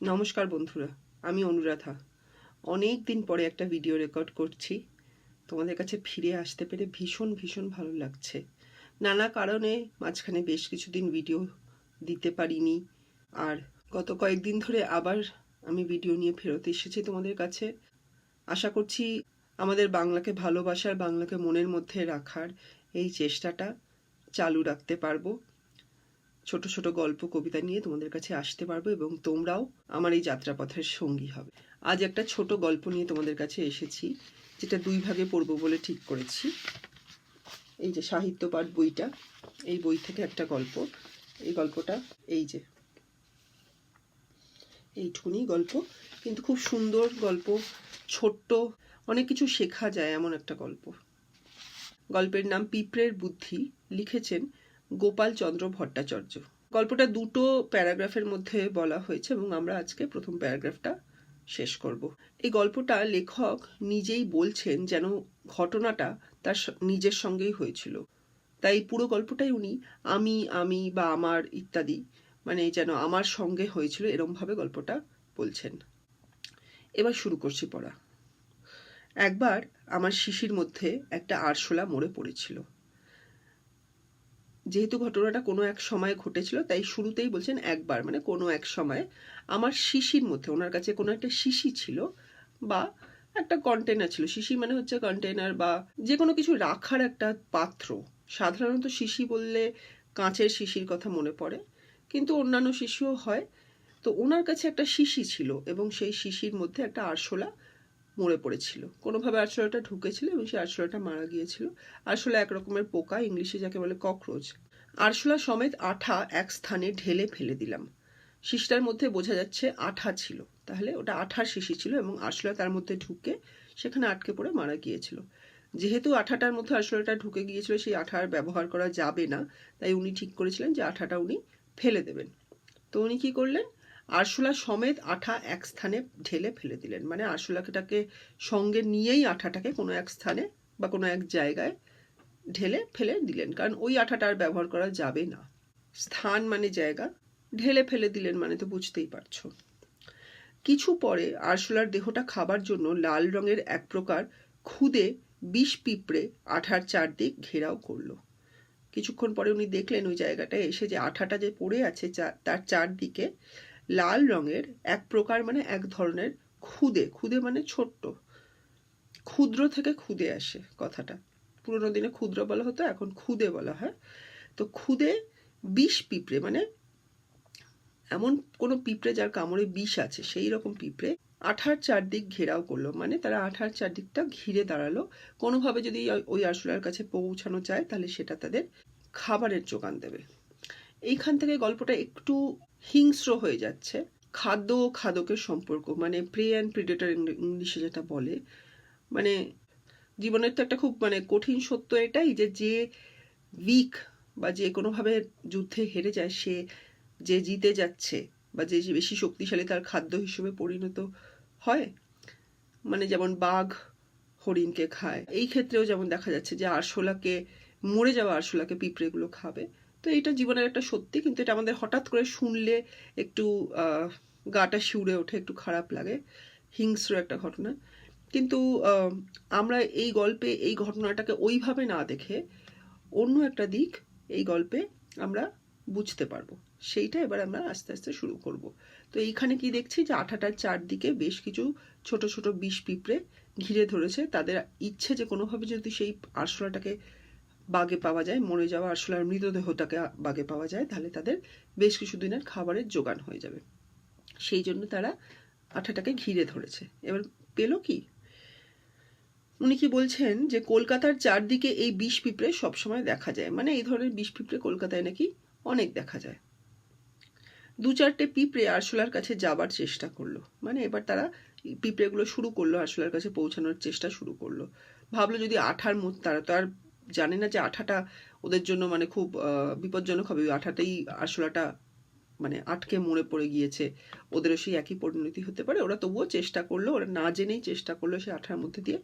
নমস্কার বন্ধুরা, আমি অনুরাধা। অনেক দিন পরে একটা ভিডিও রেকর্ড করছি। তোমাদের কাছে ফিরে আসতে পেরে ভীষণ ভীষণ ভালো লাগছে। নানা কারণে মাঝখানে বেশ কিছুদিন ভিডিও দিতে পারিনি। আর গত কয়েকদিন ধরে আবার আমি ভিডিও নিয়ে ফেরত এসেছি তোমাদের কাছে। আশা করছি আমাদের বাংলাকে ভালোবাসার, বাংলাকে মনের মধ্যে রাখার এই চেষ্টাটা চালু রাখতে পারব। ছোট ছোট গল্প, কবিতা নিয়ে তোমাদের কাছে আসতে পারব এবং তোমরাও আমার এই যাত্রাপথের সঙ্গী হবে। আজ একটা ছোট গল্প নিয়ে তোমাদের কাছে এসেছি, যেটা দুই ভাগে পড়ব বলে ঠিক করেছি। এই যে সাহিত্য পাঠ বইটা, এই বই থেকে একটা গল্প। এই গল্পটা এই যে। এইটুকুনি গল্প, কিন্তু খুব সুন্দর গল্প, ছোট্ট, অনেক কিছু শেখা যায় এমন একটা গল্প। গল্পের নাম পিঁপড়ের বুদ্ধি, লিখেছেন গোপাল চন্দ্র ভট্টাচার্য। গল্পটা দুটো প্যারাগ্রাফের মধ্যে বলা হয়েছে এবং আমরা আজকে প্রথম প্যারাগ্রাফটা শেষ করব। এই গল্পটা লেখক নিজেই বলছেন যেন ঘটনাটা তার নিজের সঙ্গেই হয়েছিল। তাই পুরো গল্পটাই উনি আমি আমি বা আমার ইত্যাদি মানে যেন আমার সঙ্গে হয়েছিল এরমভাবে গল্পটা বলছেন। এবার শুরু করছি পড়া। একবার আমার শিশির মধ্যে একটা আরশোলা মরে পড়েছিল। যেহেতু ঘটনাটা কোনো এক সময় ঘটেছিল, তাই শুরুতেই বলছেন একবার মানে কোনো এক সময়। আমার শিশির মধ্যে, ওনার কাছে কোনো একটা শিশি ছিল বা একটা কন্টেনার ছিল। শিশি মানে হচ্ছে কন্টেনার বা যে কোনো কিছু রাখার একটা পাত্র। সাধারণত শিশি বললে কাঁচের শিশির কথা মনে পড়ে, কিন্তু অন্যান্য শিশিও হয়। তো ওনার কাছে একটা শিশি ছিল এবং সেই শিশির মধ্যে একটা আরশোলা মরে পড়েছিল। কোনোভাবে আরশোলাটা ঢুকেছিল এবং সেই আরশোলাটা মারা গিয়েছিল। আরশোলা এক রকমের পোকা, ইংলিশে যাকে বলে ককরোচ। আরশোলা সমেত আঠা এক স্থানে ঢেলে ফেলে দিলাম। শিশিটার মধ্যে বোঝা যাচ্ছে আঠা ছিল। তাহলে ওটা আঠার শিশি ছিল এবং আরশোলা তার মধ্যে ঢুকে সেখানে আটকে পড়ে মারা গিয়েছিল। যেহেতু আঠাটার মধ্যে আরশোলাটা ঢুকে গিয়েছিল, সেই আঠা আর ব্যবহার করা যাবে না। তাই উনি ঠিক করেছিলেন যে আঠাটা উনি ফেলে দেবেন। তো উনি কি করলেন? আরশোলা সমেত আঠা এক স্থানে ঢেলে ফেলে দিলেন। মানে আরশোলাটাকে সঙ্গে নিয়েই আঠাটাকে কোনো এক স্থানে বা কোনো এক জায়গায় ঢেলে ফেলে দিলেন। কারণ ওই আঠাটা আর ব্যবহার করা যাবে না। স্থান মানে জায়গা। ঢেলে ফেলে দিলেন মানে তো বুঝতেই পারছ। কিছু পরে আরশোলার দেহটা খাবার জন্য লাল রঙের এক প্রকার খুদে বিষ পিঁপড়ে আঠার চারদিক ঘেরাও করল। কিছুক্ষণ পরে উনি দেখলেন ওই জায়গাটায় এসে যে আঠাটা যে পড়ে আছে তার চারদিকে লাল রঙের এক প্রকার মানে এক ধরনের খুদে খুদে মানে ছোট্ট। ক্ষুদ্র থেকে খুদে আসে কথাটা। পুরোনো দিনে ক্ষুদ্র বলা হতো, এখন খুদে বলা হয়। তো খুদে বিষ পিঁপড়ে মানে এমন কোনো পিঁপড়ে যার কামড়ে বিষ আছে, সেই রকম পিঁপড়ে আঠার চারদিক ঘেরাও করল। মানে তারা আঠার চারদিকটা ঘিরে দাঁড়াল। কোনোভাবে যদি ওই- আরশোলার কাছে পৌঁছানো যায়, তাহলে সেটা তাদের খাবারের যোগান দেবে। এইখান থেকে গল্পটা একটু হিংস্র হয়ে যাচ্ছে। খাদ্য ও খাদকের সম্পর্ক মানে প্রে অ্যান্ড প্রিডেটর ইংলিশে যেটা বলে মানে জীবনের তো একটা খুব মানে কঠিন সত্য এটাই যে যে উইক বা যে কোনোভাবে যুদ্ধে হেরে যায়, সে যে জিতে যাচ্ছে বা যে বেশি শক্তিশালী তার খাদ্য হিসেবে পরিণত হয় মানে যেমন বাঘ হরিণকে খায়। এই ক্ষেত্রেও যেমন দেখা যাচ্ছে যে আরশোলাকে, মরে যাওয়া আরশোলাকে পিঁপড়েগুলো খাবে। তো এটা জীবনের একটা সত্যি, কিন্তু এটা আমাদের হঠাৎ করে শুনলে একটু গাটা শিউরে ওঠে, একটু খারাপ লাগে। হিংস্র একটা ঘটনা। কিন্তু আমরা এই গল্পে এই ঘটনাটাকে ওইভাবে না দেখে অন্য একটা দিক এই গল্পে আমরা বুঝতে পারব। সেইটা এবার আমরা আস্তে আস্তে শুরু করব। তো এইখানে কি দেখছি যে আঠাটার চারদিকে বেশ কিছু ছোট ছোট বিষ পিঁপড়ে ঘিরে ধরেছে। তাদের ইচ্ছে যে কোনোভাবে যদি সেই আরশোলাটাকে বাগে পাওয়া যায়, মরে যাওয়া আরশোলার মৃতদেহটাকে বাগে পাওয়া যায়, তাহলে তাদের বেশ কিছু দিনের খাবারের যোগান হয়ে যাবে। সেই জন্য তারা আঠাটাকে ঘিরে ধরেছে। এবার পেল কি? উনি কি বলছেন যে কলকাতার চারদিকে এই বিষ পিঁপড়ে সবসময় দেখা যায়। মানে এই ধরনের বিষ পিঁপড়ে কলকাতায় নাকি অনেক দেখা যায়। দু চারটে পিঁপড়ে আরশোলার কাছে যাবার চেষ্টা করল। মানে এবার তারা পিঁপড়েগুলো শুরু করল আরশোলার কাছে পৌঁছানোর চেষ্টা শুরু করল। ভাবলো যদি আঠার মধ্যে তারা তো আর জানে না যে আঠাটা ওদের জন্য মানে খুব বিপজ্জনক হবে। ওই আঠাটাই আরশোলাটা মানে আটকে মরে পড়ে গিয়েছে। ওদেরও সেই একই পরিণতি হতে পারে। ওরা তবুও চেষ্টা করল, ওরা না জেনেই চেষ্টা করল সেই আঠার মধ্যে দিয়ে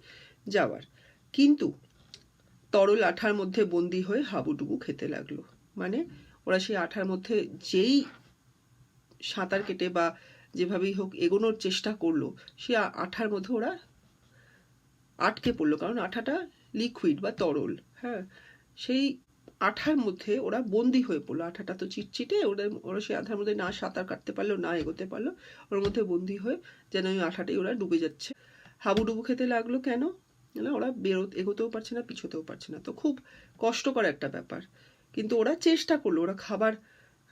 যাওয়ার। কিন্তু তরল আঠার মধ্যে বন্দি হয়ে হাবুডুবু খেতে লাগল। মানে ওরা সেই আঠার মধ্যে যেই সাঁতার কেটে বা যেভাবেই হোক এগোনোর চেষ্টা করল, সে আঠার মধ্যে ওরা আটকে পড়ল। কারণ আঠাটা লিকুইড বা তরল হ্যাঁ? সেই আঠার মধ্যে ওরা বন্দি হয়ে পড়ল। আঠাটা তো চিটচিটে, ওদের, ওরা সেই আঠার মধ্যে না সাঁতার কাটতে পারল, না এগোতে পারল, ওর মধ্যে বন্দি হয়ে যেন ওই আঠাটাই ওরা ডুবে যাচ্ছে। হাবুডুবু খেতে লাগল কেন? না, ওরা বেরো এগোতেও পারছে না, পিছোতেও পারছে না। তো খুব কষ্টকর একটা ব্যাপার। কিন্তু ওরা চেষ্টা করল, ওরা খাবার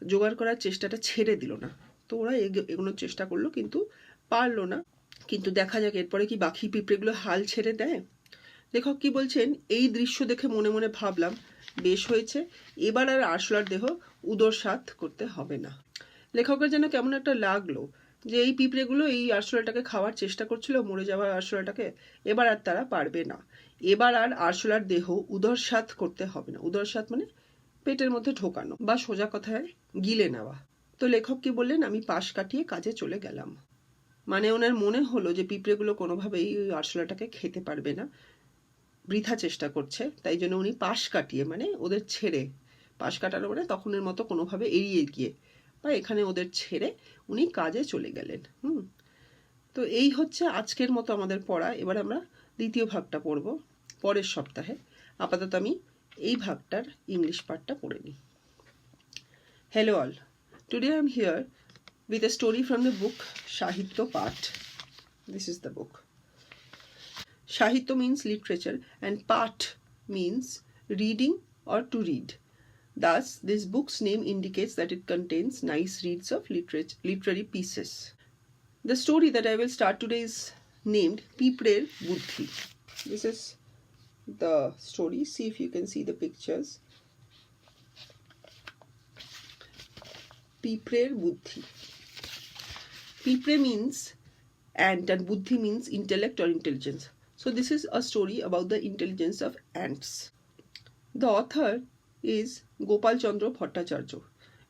জোগাড় করার চেষ্টাটা ছেড়ে দিল না। তো ওরা এগ- এগোনোর চেষ্টা করল, কিন্তু পারল না। কিন্তু দেখা যাক, এরপরে কি বাকি পিঁপড়েগুলো হাল ছেড়ে দেয়? লেখক কি বলছেন? এই দৃশ্য দেখে মনে মনে ভাবলাম, বেশ হয়েছে, এবার আর আরশোলার দেহ উদর সাত করতে হবে না। লেখকের যেন কেমন একটা লাগল যে এই পিঁপড়েগুলো এই আরশোলাটাকে খাওয়ার চেষ্টা করছিল, মরে যাওয়া আরশোলাটাকে, এবার আর তারা পারবে না। এবার আর আরশোলার দেহ উদর সাত করতে হবে না। উদর সাত মানে পেটের মধ্যে ঢোকানো বা সোজা কথায় গিলে নেওয়া। তো লেখক কি বললেন, আমি পাশ কাটিয়ে কাজে চলে গেলাম। মানে ওনার মনে হলো যে পিঁপড়েগুলো কোনোভাবেই ওই আরশোলাটাকে খেতে পারবে না। বৃথা চেষ্টা করছে, তাই জন্য উনি পাশ কাটিয়ে মানে ওদের ছেড়ে পাশ কাটানো মানে তখনের মতো কোনোভাবে এড়িয়ে গিয়ে বা এখানে ওদের ছেড়ে উনি কাজে চলে গেলেন, হুম তো এই হচ্ছে আজকের মতো আমাদের পড়া এবার আমরা দ্বিতীয় ভাগটা পড়ব পরের সপ্তাহে আপাতত আমি এই ভাগটার ইংলিশ পার্টটা পড়ে নিই hello all today I am here with a story from the book Sahitya Pat. This is the book. Sahitya means literature and Pat means reading or to read. Thus, this book's name indicates that it contains nice reads of literat- literary pieces. The story that I will start today is named Piprer Buddhi. This is the story. See if you can see the pictures. Piprer Buddhi. Pipre means and buddhi means intellect or intelligence. So this is a story about the intelligence of ants. The author is Gopal Chandra Bhattacharya.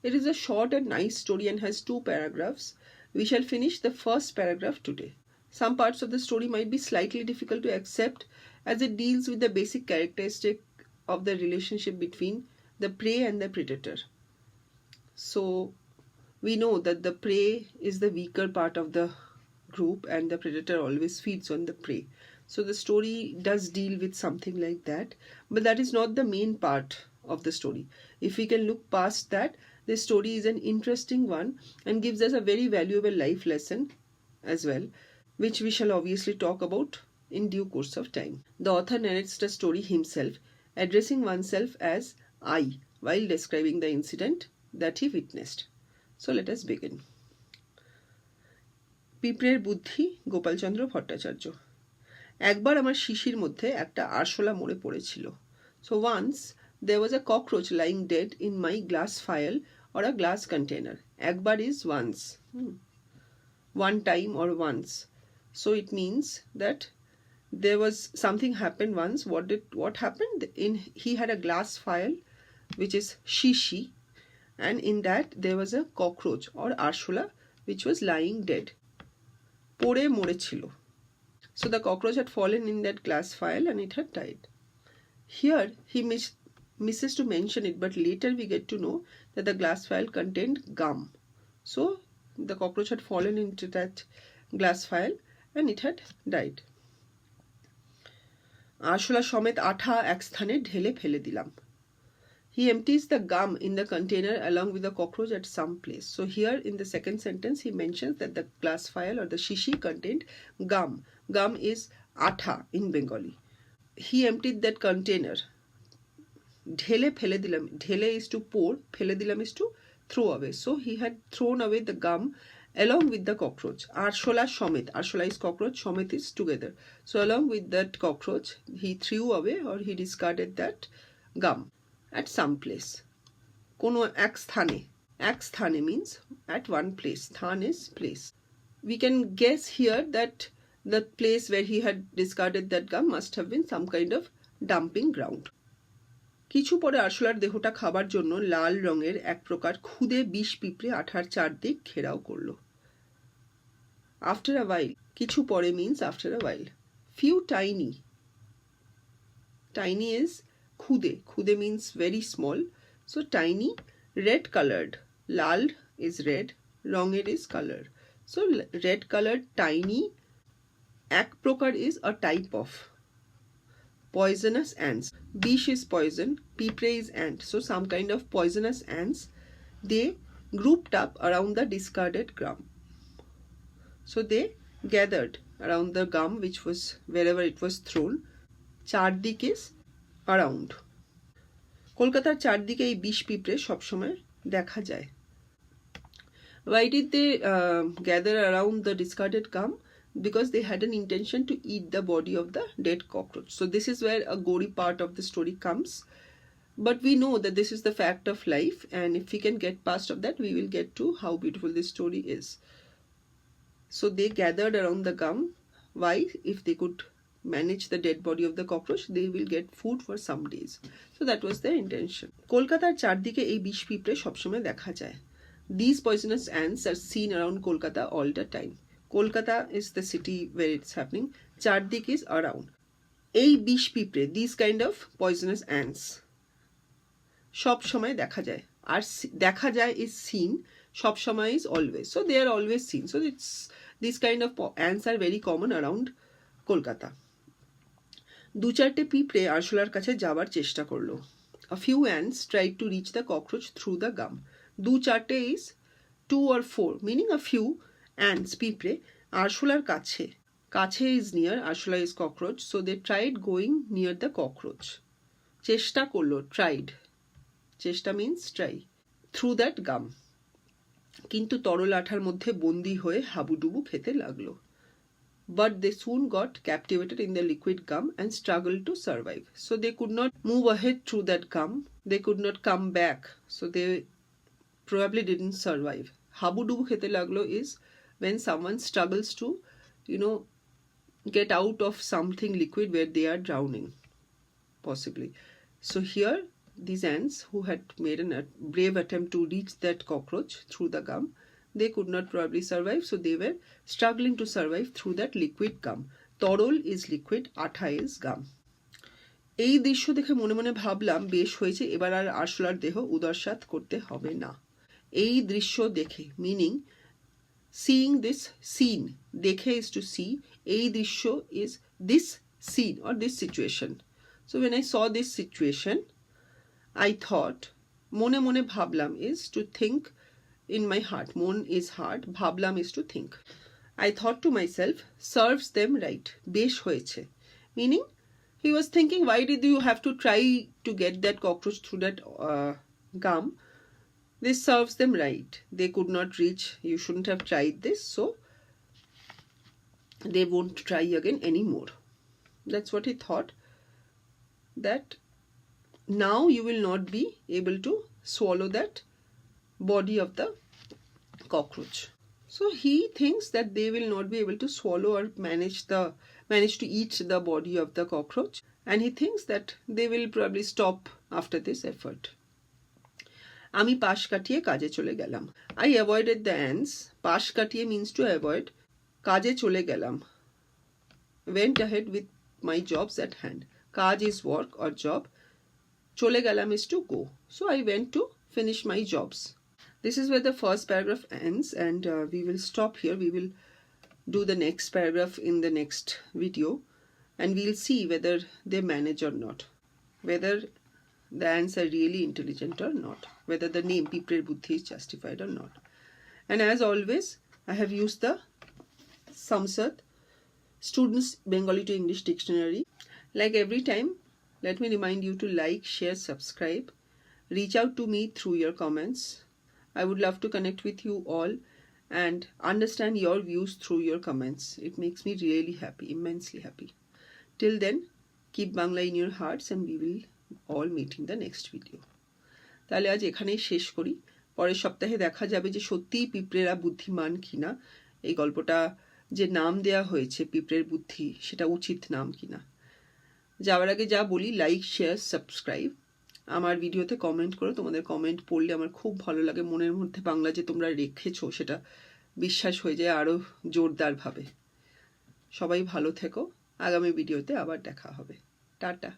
It is a short and nice story and has two paragraphs. We shall finish the first paragraph today. Some parts of the story might be slightly difficult to accept as it deals with the basic characteristic of the relationship between the prey and the predator. So we know that the prey is the weaker part of the group and the predator always feeds on the prey so the story does deal with something like that but that is not the main part of the story if we can look past that this story is an interesting one and gives us a very valuable life lesson as well which we shall obviously talk about in due course of time the author narrates the story himself addressing oneself as i while describing the incident that he witnessed so let us begin. পিঁপড়ের বুদ্ধি গোপালচন্দ্র ভট্টাচার্য একবার আমার শিশির মধ্যে একটা আরশোলা মরে পড়েছিল। So once there was a cockroach lying dead in my glass vial or a glass container একবার is once one time or once so it means that there was something happen once what did what happen in he had a glass vial which is শিশি and in that there was a cockroach or আরশোলা which was lying dead পড়ে মরেছিল। So the cockroach had fallen in that glass file and it had died here he miss- misses to mention it but later we get to know that the glass file contained gum so the cockroach had fallen into that glass file and it had died আরশোলা সমেত আঠা এক স্থানে ঢেলে ফেলে দিলাম He empties the gum in the container along with the cockroach at some place. So here in the second sentence he mentions that the glass file or the shishi contained gum. Gum is atha in Bengali. He emptied that container. ঢেলে ফেলে দিলাম ঢেলে is to pour ফেলে দিলাম is to throw away so he had thrown away the gum along with the cockroach আরশোলা সমেত আরশোলা is cockroach সমেত is together so along with that cockroach he threw away or he discarded that gum At some place কোনো এক স্থানে এক স্থানে means at one place স্থান is place we can guess here that the place where he had discarded that gum must have been some kind of dumping ground কিছু পরে আরশোলার দেহটা খাবার জন্য লাল রঙের এক প্রকার খুদে বিষ পিঁপড়ে আঠার চারদিক ঘেরাও করল আফটার আ ওয়াইল কিছু পরে means after a while few tiny tiny is খুদে খুদে means very small so tiny red coloured Lal is red রঙের is colour so red colour tiny এক প্রকার is a type of poisonous ants bish is poison pipre is ant so some kind of poisonous ants they grouped up around the discarded gum so they gathered around the gum which was wherever it was thrown চারদিক is around কলকাতার চারদিকে এই বিষ পিঁপড়ে সবসময় দেখা যায় why did they uh, gather around the discarded gum because they had an intention to eat the body of the dead cockroach so this is where a gory part of the story comes but we know that this is the fact of life and if we can get past of that we will get to how beautiful this story is so they gathered around the gum why if they could manage the dead body of the cockroach they will get food for some days so that was their intention কলকাতার চারদিকে এই বিষ পিঁপড়ে সবসময় দেখা যায় these poisonous ants are seen around kolkata all the time kolkata is the city where it's happening চারদিক is around এই বিষ পিঁপড়ে this kind of poisonous ants সব সময় দেখা যায় আর দেখা যায় ইজ সিন সব সময় is always so they are always seen so it's this kind of ants are very common around Kolkata দু চারটে পিঁপড়ে আরশোলার কাছে যাবার চেষ্টা করল। A few ants try to reach the cockroach through the gum দু চারটে is two or four meaning a few ants পিঁপড়ে, আরশোলার কাছে। কাছে ইজ নিয়ার আরশোলা is cockroach so they tried going near the cockroach চেষ্টা করল ট্রাইড চেষ্টা means try through that gum কিন্তু তরল আঠার মধ্যে বন্দি হয়ে হাবুডুবু খেতে লাগল। But they soon got captivated in the liquid gum and struggled to survive. So they could not move ahead through that gum. They could not come back. So they probably didn't survive. Habudubu khete laglo is when someone struggles to, you know, get out of something liquid where they are drowning, possibly. So here, these ants who had made a brave attempt to reach that cockroach through the gum, they could not probably survive, so they were struggling to survive through that liquid gum. তরল is liquid, আঠা is gum. এই দৃশ্য দেখে মনে মনে ভাবলাম বেশ হয়েছে এবার আর আরশোলার দেহ উদরসাত করতে হবে না এই দৃশ্য দেখে মিনিং সিইং দিস সিন দেখে ইজ টু সি এই দৃশ্য is this scene or this situation so when I saw this situation I thought, মনে মনে ভাবলাম is to think in my heart. Mon is heart. Bhablam is to think. I thought to myself, serves them right. Besh hoyeche. Meaning, he was thinking, why did you have to try to get that cockroach through that uh, gum? This serves them right. They could not reach. You shouldn't have tried this. So, they won't try again anymore. That's what he thought. That now you will not be able to swallow that body of the cockroach so he thinks that they will not be able to swallow or manage the manage to eat the body of the cockroach and he thinks that they will probably stop after this effort আমি পাশ কাটিয়ে কাজে চলে গেলাম I avoided the অ্যান্স পাশ কাটিয়ে means to avoid কাজে চলে গেলাম went ahead with my jobs at hand কাজ is work or job চলে গেলাম is to go. So I went to finish my jobs. this is where the first paragraph ends, and uh, we will stop here. We will do the next paragraph in the next video, and we'll see whether they manage or not, whether the ants are really intelligent or not, whether the name Piprer Buddhi is justified or not. And as always, I have used the Samsat Students Bengali to English Dictionary. Like every time, let me remind you to like, share, subscribe. Reach out to me through your comments. I would love to connect with you all and understand your views through your comments. It makes me really happy, immensely happy. Till then, keep Bangla in your hearts and we will all meet in the next video. তাহলে আজ এখানেই শেষ করি পরের সপ্তাহে দেখা যাবে যে সত্যিই পিঁপড়েরা বুদ্ধিমান কিনা এই গল্পটা যে নাম দেয়া হয়েছে পিঁপড়ের বুদ্ধি সেটা উচিত নাম কিনা যাওয়ার আগে যা বলি লাইক শেয়ার সাবস্ক্রাইব আমার ভিডিওতে কমেন্ট করো। তোমাদের কমেন্ট পড়লে আমার খুব ভালো লাগে। মনের মধ্যে বাংলা যে তোমরা রেখেছো, সেটা বিশ্বাস হয়ে যায় আরও জোরদারভাবে। সবাই ভালো থেকো। আগামী ভিডিওতে আবার দেখা হবে। টাটা।